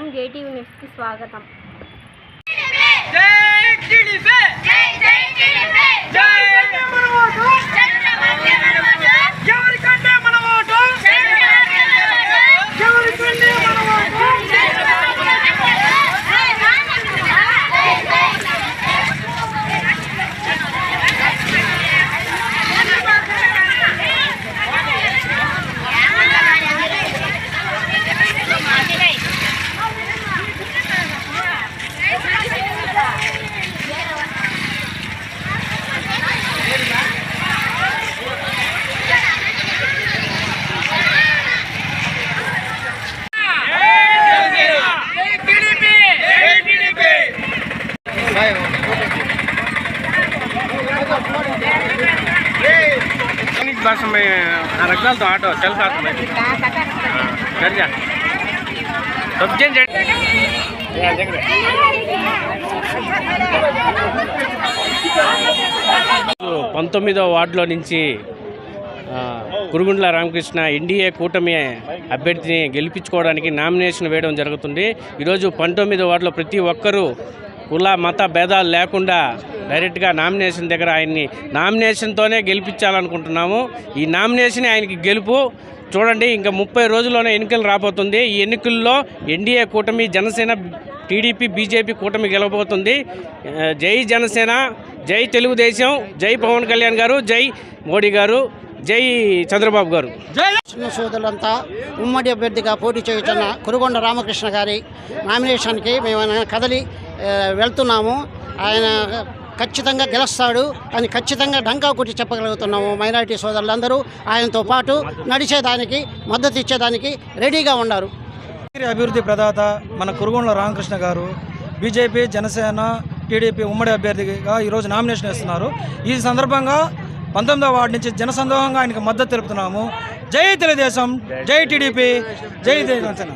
నమస్కారం జేటీవీ న్యూస్కి స్వాగతం. కోసం ఆటో చల్ కోసం సరిగా. సబ్జెన్ పంతొమ్మిదో వార్డులో నుంచి కురుగుండ్ల రామకృష్ణ ఎన్డీఏ కూటమి అభ్యర్థిని గెలిపించుకోవడానికి నామినేషన్ వేయడం జరుగుతుంది. ఈరోజు పంతొమ్మిదో వార్డులో ప్రతి ఒక్కరూ కుల మత భేదాలు లేకుండా డైరెక్ట్గా నామినేషన్ దగ్గర ఆయన్ని నామినేషన్తోనే గెలిపించాలనుకుంటున్నాము. ఈ నామినేషన్ ఆయనకి గెలుపు. చూడండి ఇంకా ముప్పై రోజుల్లోనే ఎన్నికలు రాబోతుంది. ఈ ఎన్నికల్లో ఎన్డీఏ కూటమి జనసేన టీడీపీ బీజేపీ కూటమి గెలవబోతుంది. జై జనసేన జై తెలుగుదేశం జై పవన్ కళ్యాణ్ గారు జై మోడీ గారు జై చంద్రబాబు గారు. చిన్న సోదరులంతా ఉమ్మడి అభ్యర్థిగా పోటీ చేయుతున్న కురుగొండ రామకృష్ణ గారి నామినేషన్కి మేము ఆయన కదలి వెళ్తున్నాము. ఆయన ఖచ్చితంగా గెలుస్తాడు అని ఖచ్చితంగా డంకా కొట్టి చెప్పగలుగుతున్నాము మైనారిటీ సోదరులందరూ. ఆయనతో పాటు నడిచేదానికి మద్దతు ఇచ్చేదానికి రెడీగా ఉన్నారు. అభివృద్ధి ప్రదాత మన కురుగొండల రామకృష్ణ గారు బీజేపీ జనసేన టీడీపీ ఉమ్మడి అభ్యర్థిగా ఈరోజు నామినేషన్ ఇస్తున్నారు ఈ సందర్భంగా పంతొమ్మిదవ వార్డు నుంచి జనసందోహంగా ఆయనకు మద్దతు తెలుపుతున్నాము. జై తెలుగుదేశం జై టీడీపీ జై జనసేన.